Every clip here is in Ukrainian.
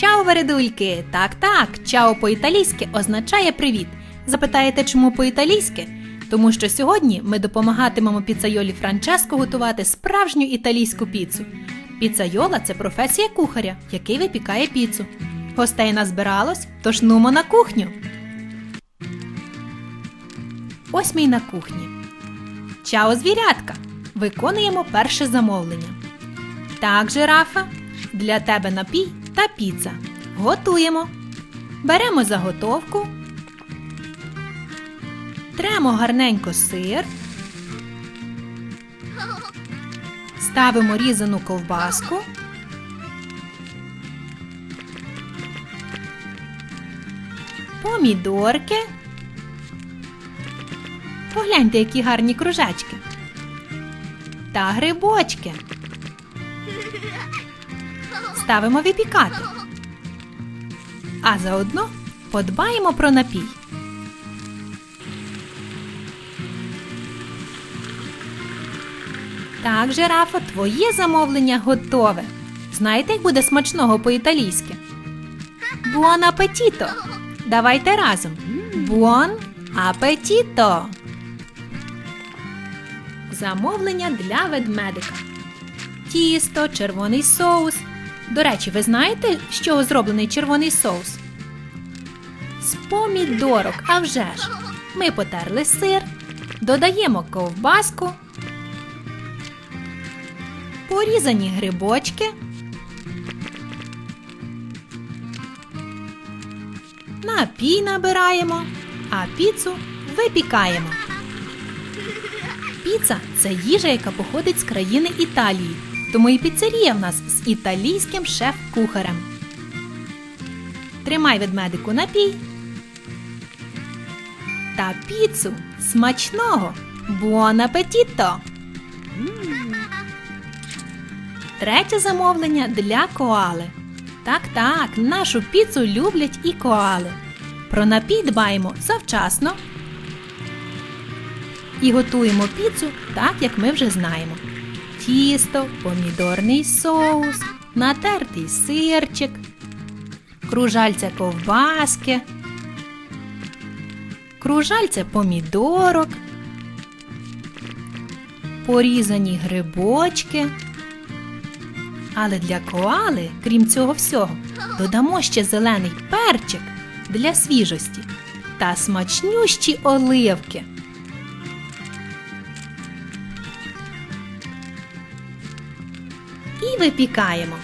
Чао, вередульки! Так, так, чао по-італійськи означає привіт. Запитаєте, чому по-італійськи? Тому що сьогодні ми допомагатимемо піцайолі Франческо готувати справжню італійську піцу. Піцайола це професія кухаря, який випікає піцу. Гостей назбиралось, тож нумо на кухню. Ось ми й на кухні. Чао, звірятка! Виконуємо перше замовлення. Так, жирафа, для тебе напій та піца. Готуємо. Беремо заготовку. Тремо гарненько сир. Ставимо різану ковбаску. Помідорки. Погляньте, які гарні кружечки. Та грибочки. Ставимо випікати. А заодно подбаємо про напій. Так, жирафа, твоє замовлення готове. Знаєте, як буде смачного по-італійськи? Буон апетіто! Давайте разом. Буон апетіто! Замовлення для ведмедика. Тісто, червоний соус. До речі, ви знаєте, з чого зроблений червоний соус? З помідорок, а вже ж. Ми потерли сир, додаємо ковбаску, порізані грибочки, напій набираємо, а піцу випікаємо. Піца це їжа, яка походить з країни Італії, тому і піцерія в нас з італійським шеф-кухарем. Тримай ведмедику напій. Та піцу смачного. Буон апетіто! Третє замовлення для коали. Так, так, нашу піцу люблять і коали. Про напій дбаємо завчасно і готуємо піцу так, як ми вже знаємо: тісто, помідорний соус, натертий сирчик, кружальця ковбаски, кружальця помідорок, порізані грибочки. Але для коали, крім цього всього, додамо ще зелений перчик для свіжості та смачнющі оливки. Випікаємо.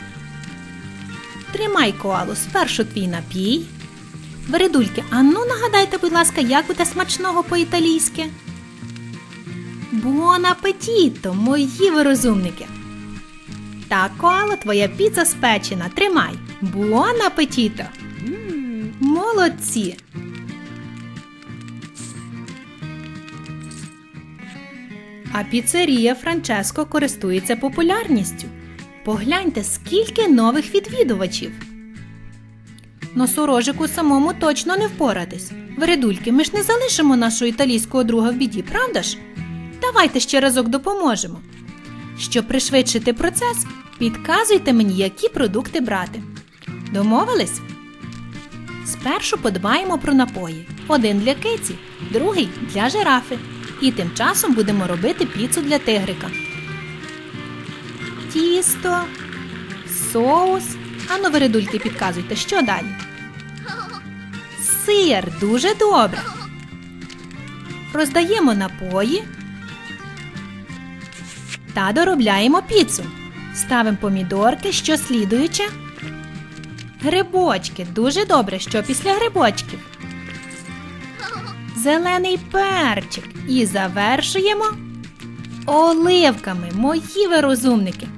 Тримай коалу спершу твій напій. Вередульки, а ну нагадайте, будь ласка, як буде смачного по-італійськи? Буон апетіто, мої ви розумники! Так, коала, твоя піца спечена. Тримай. Буон апетіто! Молодці! А піцерія Франческо користується популярністю. Погляньте, скільки нових відвідувачів. Носорожику самому точно не впоратись. Вередульки, ми ж не залишимо нашого італійського друга в біді, правда ж? Давайте ще разок допоможемо. Щоб пришвидшити процес, підказуйте мені, які продукти брати. Домовились? Спершу подбаємо про напої. Один для киці, другий для жирафи. І тим часом будемо робити піцу для тигрика. Тісто, соус. Ану, вередульки, підказуйте, що далі? Сир дуже добре. Роздаємо напої та доробляємо піцу. Ставимо помідорки, що слідуюче. Грибочки. Дуже добре, що після грибочків. Зелений перчик. І завершуємо оливками. Мої ви розумники.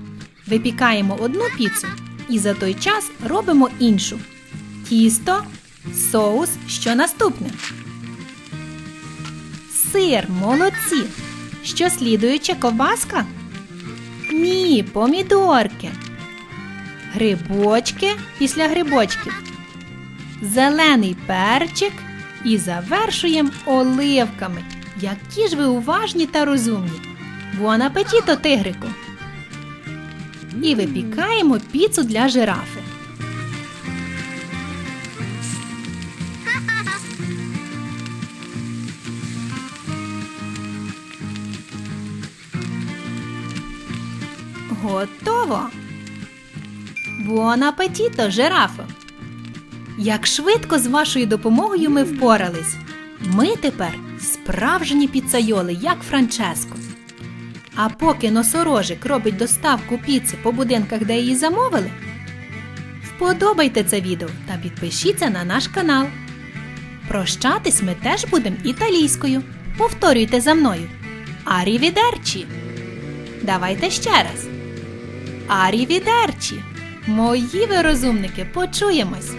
Випікаємо одну піцу і за той час робимо іншу. Тісто, соус, що наступне. Сир, молодці. Що слідуюче ковбаска? Ні, помідорки. Грибочки після грибочків. Зелений перчик і завершуємо оливками. Які ж ви уважні та розумні. Буон апетіто, тигрику! і випікаємо піцу для жирафи. Готово! Буон апетіто, жирафо! Як швидко з вашою допомогою ми впорались! Ми тепер справжні піцайоли, як Франческо. А поки носорожик робить доставку піци по будинках, де її замовили, вподобайте це відео та підпишіться на наш канал. Прощатись ми теж будемо італійською. Повторюйте за мною. Арівідерчі. Давайте ще раз. Арівідерчі. Мої ви розумники, почуємось.